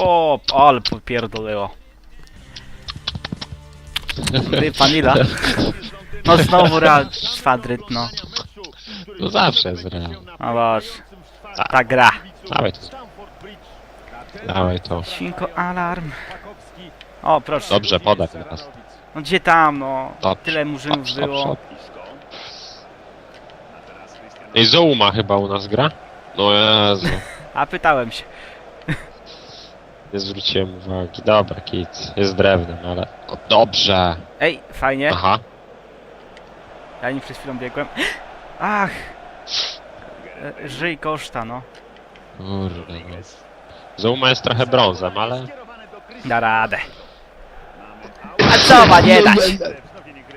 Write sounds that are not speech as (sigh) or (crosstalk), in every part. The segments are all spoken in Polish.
O, ale popierdolbyło. Ty, Panila. No znowu Real Madryt, no. No zawsze jest Real. No boże. Ta gra. Dawaj to. Dawaj to. Świnko alarm. O, proszę. Dobrze, podaj teraz. No gdzie tam, no. Dobrze. Tyle murzynów Dobrze, było. dobrze. Ej, Zouma chyba u nas gra? No Jezu, (laughs) A pytałem się. Nie zwróciłem uwagi. Dobra, kic. Jest drewnem, ale... No dobrze. Ej, fajnie. Aha. Ja nim przed chwilą biegłem. (gasps) Ach! E, Żyj koszta, no. Kurde, no. Zouma jest trochę brązem, ale... Da radę. A co ma nie dać?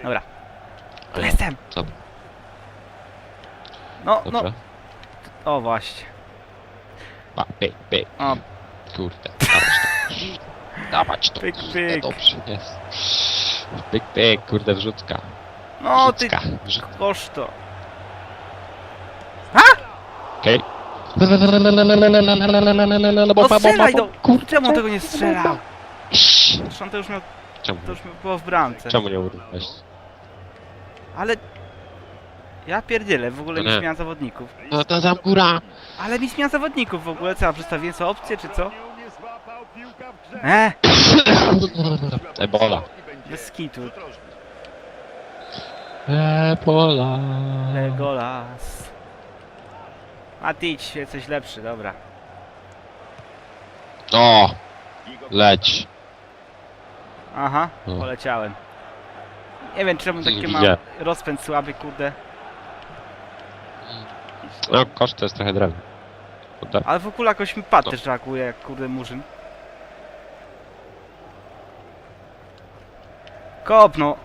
Dobra. Ale jestem. Co? No, no. O właśnie. Pa, pyk, pyk. O, Kurde, dawać to. Dawać to. Pyk, pyk. Dobrze, jest. Pyk, pyk, kurde, wrzutka. no ty Wrzutka. wrzutka. koszto. Okej. No strzelaj do... Czemu on tego nie strzelał? Zresztą to już miał, Czemu? to już miał, było w bramce. Czemu nie urwałeś? Ale... Ja pierdzielę, w ogóle nie. zmiana zawodników. No to tam góra. Ale mi zmiana zawodników w ogóle, co, ja przedstawiłem sobie opcję, czy co? E, (laughs) Ebola. bez skitu. Ebola. Legolas. A ty idź, jesteś lepszy, dobra. O! Leć. Aha, No. poleciałem. Nie wiem czemu taki mam Gdzie? rozpęd słaby, kurde. No, koszt to jest trochę drewno. Kurde. Ale w ogóle jakoś mi też reaguje jak kurde murzyn. Kop, no.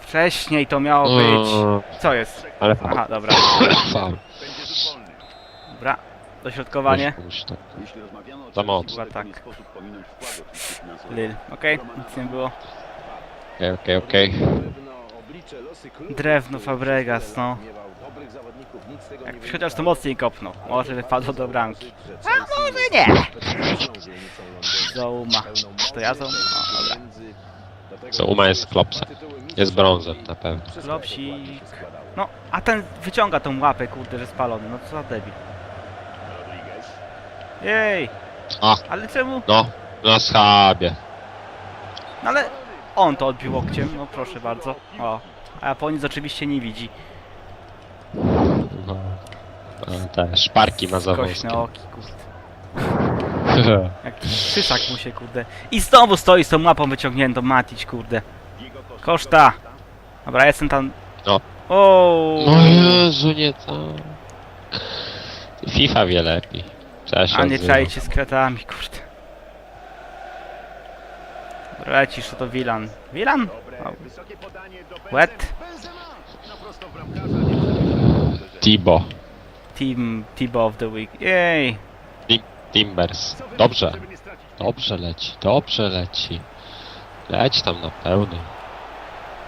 Wcześniej to miało być. O, Co jest? Ale faul. Aha, dobra. (coughs) Faul. Dobra. Dośrodkowanie. Musi tak. Za Za mocno. Tak. tak. Lil. Okej, nic nie było. Okej, okej, okej. Drewno Fabregas, no. Jakbyś chociaż to mocniej kopnął. Może by padło do bramki. A może nie! Zouma. To ja Zouma? O, dobra. Zouma jest klopsem. Jest brązem na pewno. Lopsik. No, a ten wyciąga tą łapę, kurde, że spalony. No co za debil. Jej! A. Ale czemu? No, na schabie. No ale on to odbił łokciem, no proszę bardzo. O. A Japoniec oczywiście nie widzi. No. A, Te szparki ma za Kośne oki, kurde. (laughs) Jak krzyszak mu się, kurde. I znowu stoi z tą łapą wyciągniętą, Matić, kurde. Koszta! Dobra, jestem tam... No. O. No Jezu, nie to. FIFA wie lepiej. Trzeba się A nie odzywać. czajcie z kretami, kurde. Lecisz, to Wilan. Wilan? O. Wet? Tibo. Team, Tibo of the Week. Jej! Timbers. Dobrze. Dobrze leci. Dobrze leci. Leć tam na pełny.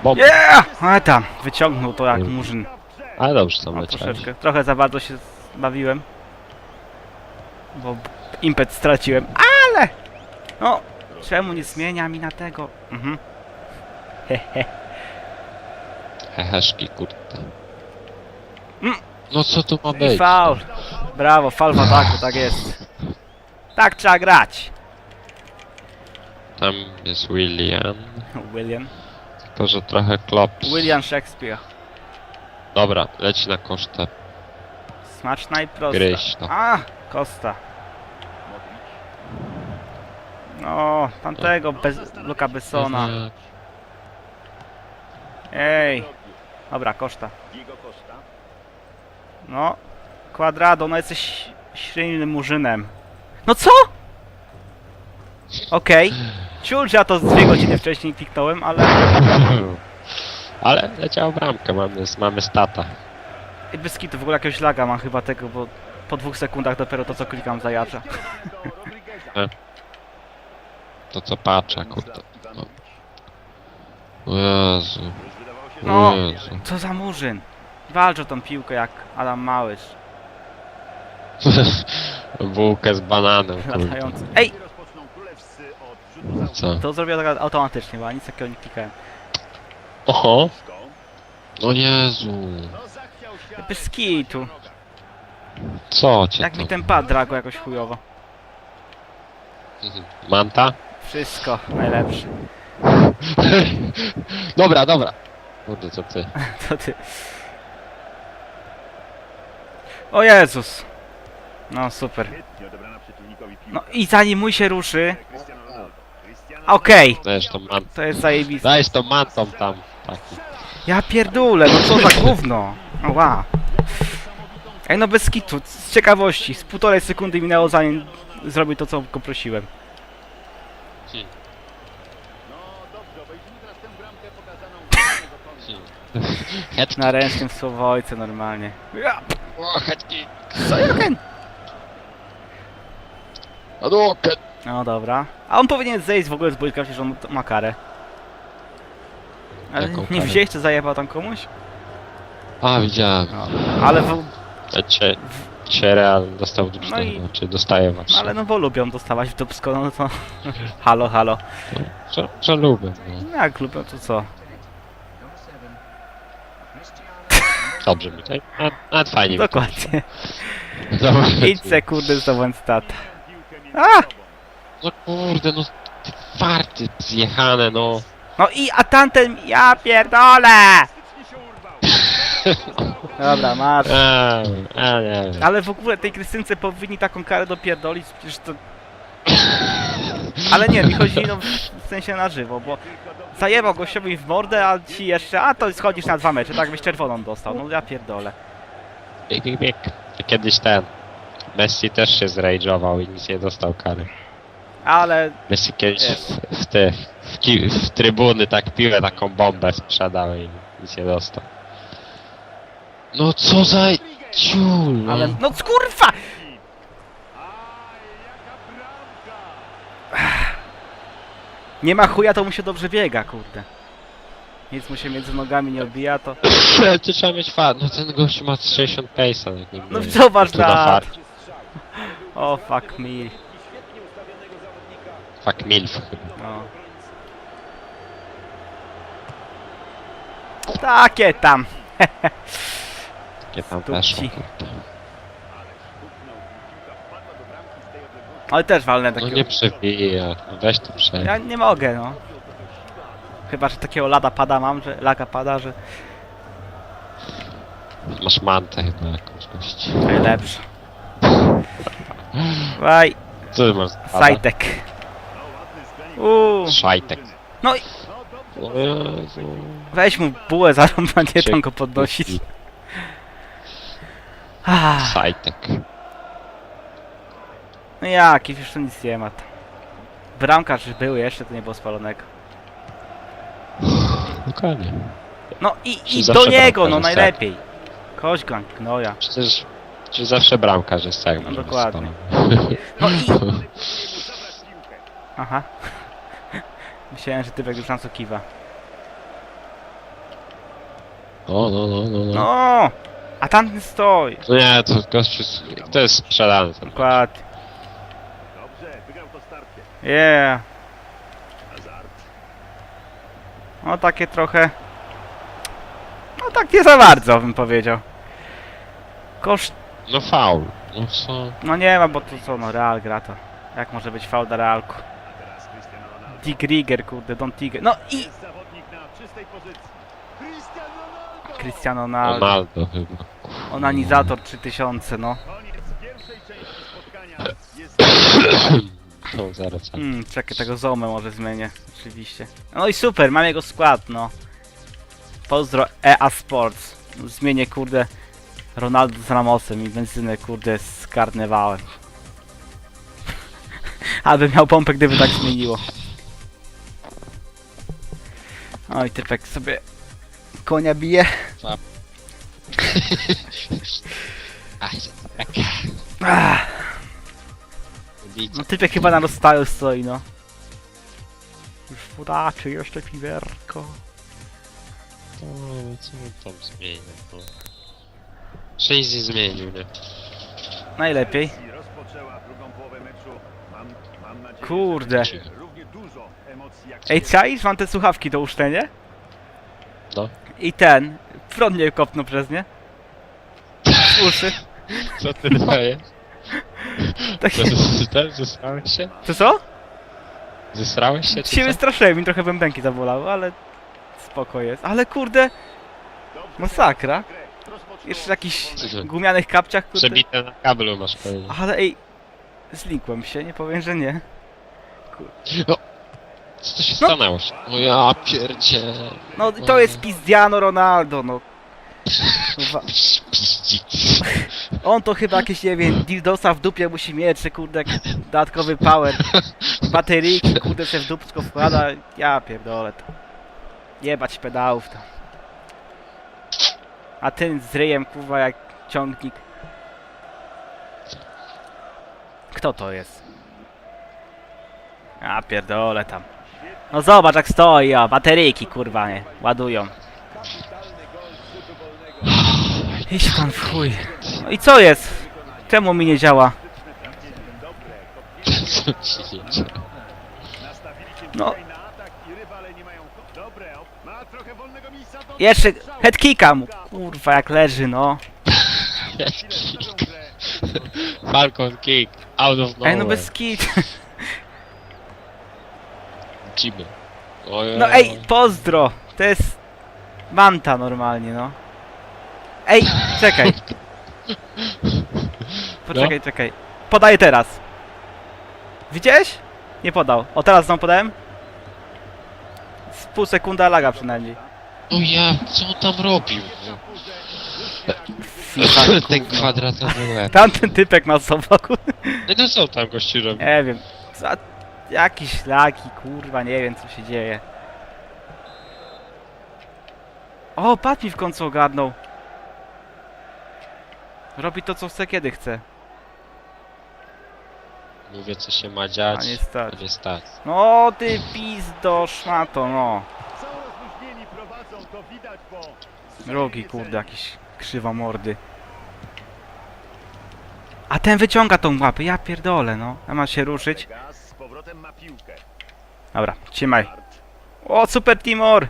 Bomb. Yeah! Ale tam, wyciągnął to jak murzyn. Ale dobrze tam troszeczkę. Trochę za bardzo się bawiłem. Bo impet straciłem. Ale! No, czemu nie zmienia mi na tego? Mhm. Hehe. Heheszki, kurde. Mm. No co tu ma I być? faul. Brawo, faul w ataku, tak jest. Tak trzeba grać. Tam jest William. William. Tylko, że trochę klops. William Shakespeare. Dobra, leci na kosztę. Smaczna i prosta. Gryź to. A, Costa. No, tamtego bez, Luka Bessona. Ej. Dobra, koszta. No. Quadrado, no jesteś silnym murzynem. No co? Okej. Ciul, że ja to z dwie godziny wcześniej kliknąłem, ale... (laughs) Ale leciała bramkę, mamy, mamy stata. I bez kitu, w ogóle jakiegoś laga mam chyba tego, bo po dwóch sekundach dopiero to co klikam zajacza. (laughs) To co patrzę, kurde. No. O Jezu. No. O Jezu. Co za murzyn? Walcz o tą piłkę jak Adam Małysz. (laughs) Bułkę z bananem, kurde. Latający. Ej! co? To zrobię tak automatycznie, bo ja nic takiego nie klikałem. Oho! No Jezu! Bez kitu. Co cię Jak to? mi ten pad dragł jakoś chujowo. Manta? Wszystko najlepsze. (laughs) dobra, dobra. Kurde, co ty? (laughs) To ty. O Jezus. No super. No i zanim mój się ruszy. Okej. Dajesz tą mantą. To jest zajebiste. Dajesz tą mantą tam. Taki. Ja pierdolę, no co za gówno. Wow. Ej no bez kitu, z ciekawości. Z półtorej sekundy minęło zanim zrobił to co go prosiłem. No dobrze, obejrzymy teraz tę bramkę pokazaną w. (laughs) Na ręcznym słowojce normalnie. Ja, O, hetki. co Jochen? Hadouken! No dobra. A on powinien zejść w ogóle z boiska, przecież on ma karę. Ale Jaką nie karę? czy zajebał tam komuś? A, widziałem. No. Ale, w, A Cię, cię Real dostał dupsko, No i- czy dostaje właśnie. no ale no bo lubią dostawać w dupsko, no to... (laughs) halo, halo. Że, że lubię, no. No Jak lubią, to co? Dobrze mi tutaj. Nawet, nawet fajnie Dokładnie. Idź se kurde zdobądź między A! No kurde, no ty farty zjechane, no. No i a tamten, ja pierdolę! (laughs) Dobra, masz. A, a nie wiem. Ale w ogóle tej Krystynce powinni taką karę dopierdolić, przecież to... (laughs) Ale nie, mi chodzi no, w sensie na żywo, bo zajebał gościowi w mordę, a ci jeszcze, a to schodzisz na dwa mecze, tak byś czerwoną dostał, no ja pierdolę. Bieg, bieg, bieg. Kiedyś ten. Messi też się zrajdżował i nic nie dostał kary. Ale Messi kiedyś w, w te, w, ki, w trybuny tak piłę, taką bombę sprzedał i nic nie dostał. No co za ciul, no. Ale, no skurwa! Nie ma chuja, to mu się dobrze biega, kurde. Nic mu się między nogami nie odbija, to... (laughs) Ty trzeba mieć fart. No ten gość ma 60 pace'a. jak nie No mówię. zobacz na fart. O, fuck me. Fuck milf chyba. No. Takie tam. (laughs) Jakie tam weszło. kurde. Ale też walnę No takiego. nie przewija. No Weź tu przewij. Ja nie mogę, no. Chyba, że takiego lada pada mam, że laga pada, że Masz mantę chyba jakąś gość. najlepsze. Waj, Co ty masz? sajtek. Uuu. Szajtek. No i O Jezu. weź mu bułę zarąbanie, tam go podnosić. Ah, Sajtek. No jaki, już to nic nie ma. tam. Bramkarz był jeszcze, to nie było spalonego. Dokładnie. No i, Czy i zawsze do niego, no jest najlepiej. Kość gnoja. Przecież, przecież zawsze bramkarz jest tak. No dokładnie. No i... (laughs) Aha. Myślałem, że typek już na co kiwa. No, no, no, no, no. No! A tamten stoi. No nie, to to jest sprzedany ten Dokładnie. Starcie. Yeah. Hazard. No takie trochę... No tak nie za bardzo bym powiedział. Koszt... No faul. No co? No nie ma, bo to co, no Real gra to. Jak może być faul dla Realku? Dick Rigger, kurde, Don Tiger. No i... Cristiano Ronaldo. Ronaldo chyba. Onanizator 3000, no. Koniec pierwszej części spotkania. Jest (coughs) Zero co. Hmm, czekaj, tego Zomę może zmienię, oczywiście. No i super, mam jego skład, no. Pozdro EA Sports. Zmienię, kurde, Ronaldo z Ramosem i benzynę, kurde, z karnewałem. (laughs) Aby miał pompę, gdyby tak zmieniło. Oj, typek sobie konia bije. (laughs) Ach, tak. Ah, Widzę. no typek chyba na rozstaju stoi, no. Już podaczy, jeszcze piwerko. To, co on tam zmienia, no. Sześć zmienił, nie? Najlepiej. Messi rozpoczęła drugą połowę meczu. Ma Mam, mam nadzieję, Kurde. że będzie równie dużo emocji jak Ej, czaisz? Mam te słuchawki do uszczenia? No. I ten. Front mnie kopnął przez nie. (laughs) Uszy. Co ty dajesz? (laughs) Takie... Zesrałeś się? To co? Zesrałeś się? Się Czy co? wystraszyłem, mi trochę bębenki zabolały, ale... Spoko jest. Ale kurde, masakra. Jeszcze w jakichś gumianych kapciach, kurde. Przebite na kablu masz pewnie. Ale ej, zlikłem się, nie powiem, że nie. Co to się No. stanęło? O ja pierdzie. No to jest Pizdiano Ronaldo, no. Piździc. (laughs) On to chyba jakieś, nie wiem, dildosa w dupie musi mieć, czy kurde, dodatkowy power. Bateryjki, kurde, się w dupsko wkłada. Ja pierdolę to. Jebać pedałów tam. A ten z ryjem, kurwa, jak ciągnik. Kto to jest? Ja pierdolę tam. No zobacz jak stoi, o, bateryjki, kurwa, nie, ładują. Idź pan w chuj. No i co jest? Czemu mi nie działa? Co się dzieje? No. Jeszcze strzału. head kicka mu. Kurwa jak leży no. Falcon kick. Out of nowhere. Ej no bez kit. Jimmy. Ojej. No ej, pozdro. To jest manta normalnie no. Ej, czekaj. (laughs) Poczekaj, czekaj. Podaję teraz. Widziałeś? Nie podał. O teraz znowu podałem? Z pół sekunda laga przynajmniej. O ja, co on tam robił? (laughs) Ten kwadratowy łeb. Tamten typek ma sobą. No to co tam gościu robi? Nie wiem. Za... Jakiś laki, kurwa, nie wiem co się dzieje. O, pat mi w końcu ogarnął. Robi to co chce, kiedy chce. Mówię co się ma dziać. A nie stać. a nie stać. No ty pizdo szmato, no. Są rozluźnieni, prowadzą, to widać, bo... Drogi, kurde, jakiś krzywa mordy. A ten wyciąga tą łapę, ja pierdolę, no. A ma się ruszyć. Gaz z powrotem ma piłkę. Dobra, trzymaj. Hart. O, super Timor!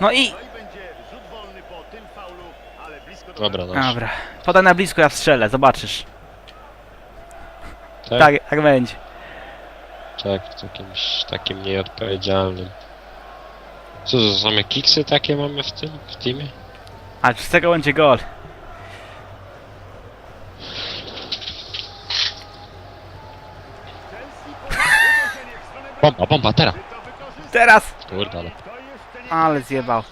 No i... No i będzie rzut wolny po tym faulu, ale blisko do Dobra, no. Dobra. Podaj na blisko, ja strzelę, zobaczysz. Tak? Tak, tak będzie. Tak, w jakimś takim nieodpowiedzialnym. Co to same kiksy takie mamy w tym, w teamie? A z tego będzie gol. Bomba, bomba, teraz! Teraz! Kurde, ale... Ale zjebał.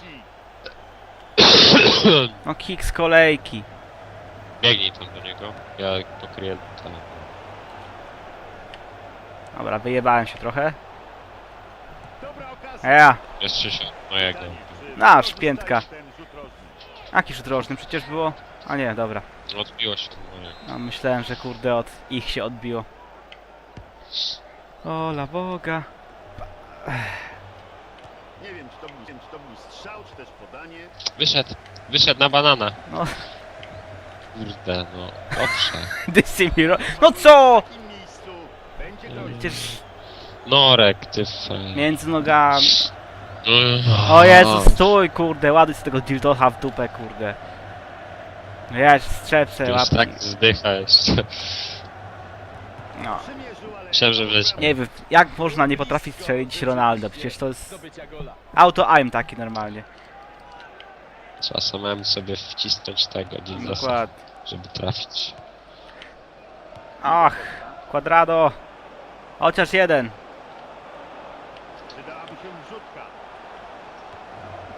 (coughs) No kick z kolejki. Biegnij tam do niego. Ja pokryję tam. Dobra, wyjebałem się trochę. Ja. Jest 60. No jak nie. Nasz, piętka. Ten rzut rożny. Jaki rzut rożny? Przecież było... A nie, dobra. No odbiło się. No jak. No, myślałem, że kurde od ich się odbiło. Ola Boga. Nie wiem, czy to był, czy to był strzał, czy też podanie. Wyszedł. Wyszedł na banana. No, Kurde, no. Dobrze. (laughs) Dysimiro. No co? W takim miejscu będzie. Przecież Norek, ty między nogami. No, O Jezu, stój kurde, ładuj z tego dildocha w dupę kurde. No ja strzepce Już łapki. tak zdycha jeszcze. No. Myślałem, że. Nie wiem, jak można nie potrafić strzelić Ronaldo? Przecież to jest auto aim taki normalnie. Trzeba samemu sobie wcisnąć tego Dokładnie. żeby trafić. Ach, Quadrado. Chociaż jeden. Się.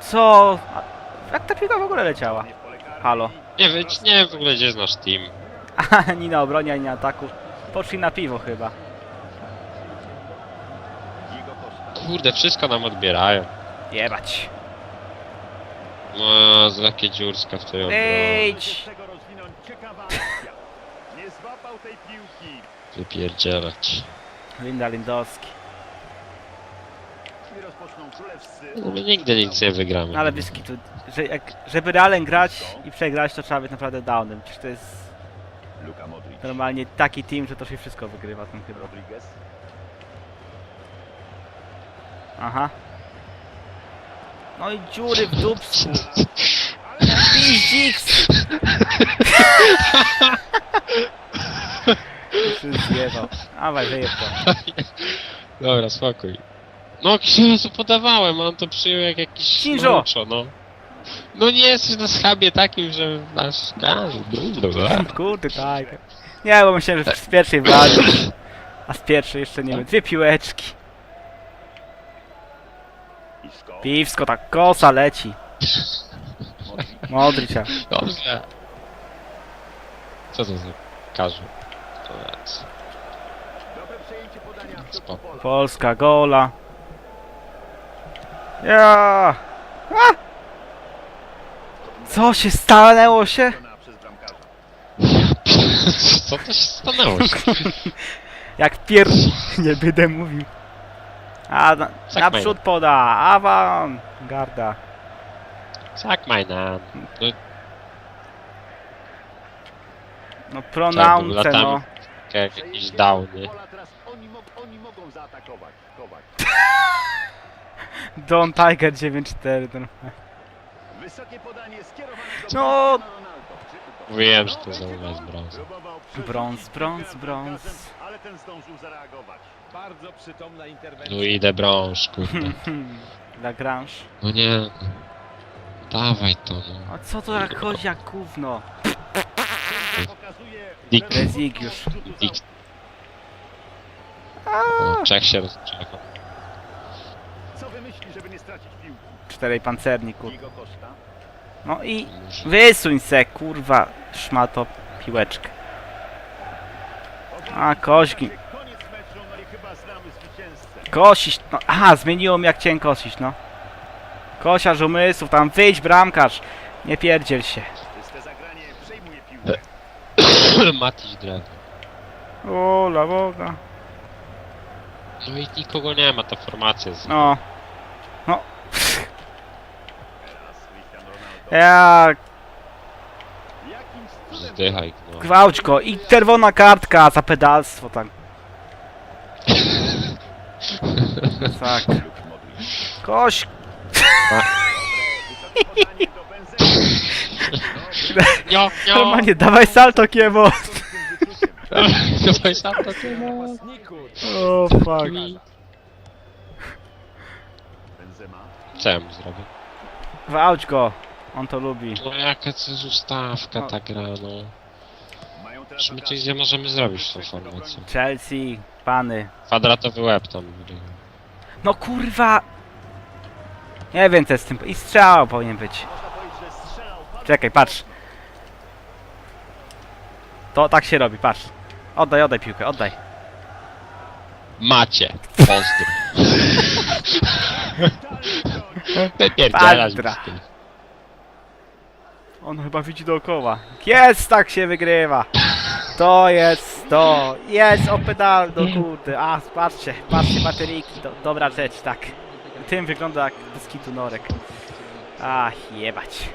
Co? A Jak ta piłka w ogóle leciała? Halo. Nie wiem, nie wiem w ogóle gdzie jest nasz team. (laughs) Ani na obronie, ani na ataku. Poszli na piwo chyba. Kurde, wszystko nam odbierają. Jebać. No, z dziurska w tej obronie. Akcja. Nie złapał tej piłki. Wypierdzielać. Linda Lindowski. No my nigdy nic nie wygramy. No ale bliski tu, że jak, żeby Realem grać i przegrać, to trzeba być naprawdę downem. Przecież to jest Luka Modric. Normalnie taki team, że to się wszystko wygrywa tam chyba. Rodriguez. Aha. No i dziury w dupsku. Piździks! Zjebał. Dawaj, wyjeb to. Dobra, spokój. No księżu podawałem, a on to przyjął jak jakiś Shinjo! moczo, no. No nie jesteś na schabie takim, że nasz każdy. Kurde, tak. Nie, bo myślałem, że z pierwszej wali. A z pierwszej jeszcze nie wiem. Dwie piłeczki. Piwsko, tak kosa leci. Modric. Modricia. Dobrze. Co to za każdy? To Spoko. pola. Polska gola. Ja. A! Co się stanęło się? (laughs) Co to się stanęło? (laughs) Jak pier... Nie będę mówił. A na, Tak naprzód poda. Awan. Garda. Suck my nan. No, No pronounce latamy. no. jak jakieś downy. (laughs) Don Tiger 9-4. Ten... Wysokie podanie skierowane do No. Mówiłem, że to znowu jest brąz. Brąz, brąz, brąz. Ale ten zdążył zareagować. Bardzo przytomna interwencja. No idę brąż, kurde. (laughs) Lagrange. No nie. Dawaj to, no. A co to jak chodzi jak gówno? Pokazuje, Dick. że- już. Dick. O, Czech się rozczeka. Co wymyśli, żeby nie stracić piłki? Czterej pancerni kur... No i wysuń se kurwa szmato piłeczkę. A, koźgi. No. Kosić, no aha, zmieniło mi jak chciałem kosić, no. Kosiarz umysłów, tam wyjdź bramkarz. Nie pierdziel się. (coughs) Matiś drewno. O, la boga. No i nikogo nie ma, ta formacja jest... No. Teraz Cudem Zdychaj, no. gwałć go i czerwona kartka za pedalstwo tak. Tak. Koś. Nio, nio! Normalnie, dawaj salto kiemo. Dawaj sam to. O fuck. Co ja mu zrobię? Gwałć go. On to lubi. No jaka to jest ustawka ta gra, no. Mają teraz Czy my coś nie możemy zrobić z tą formacją? Chelsea, pany. Kwadratowy łeb tam. No kurwa. Nie wiem co jest z tym. I strzał powinien być. Czekaj, patrz. To tak się robi, patrz. Oddaj, oddaj piłkę, oddaj. Macie! Pozdro. (laughs) Wypierdzielać mi z tym. On chyba widzi dookoła. Jest, tak się wygrywa. To jest to. Jest o pedal do kurde. A, patrzcie, patrzcie bateryjki. Do, dobra rzecz, tak. Tym wygląda jak dyskitu norek. Ach, jebać.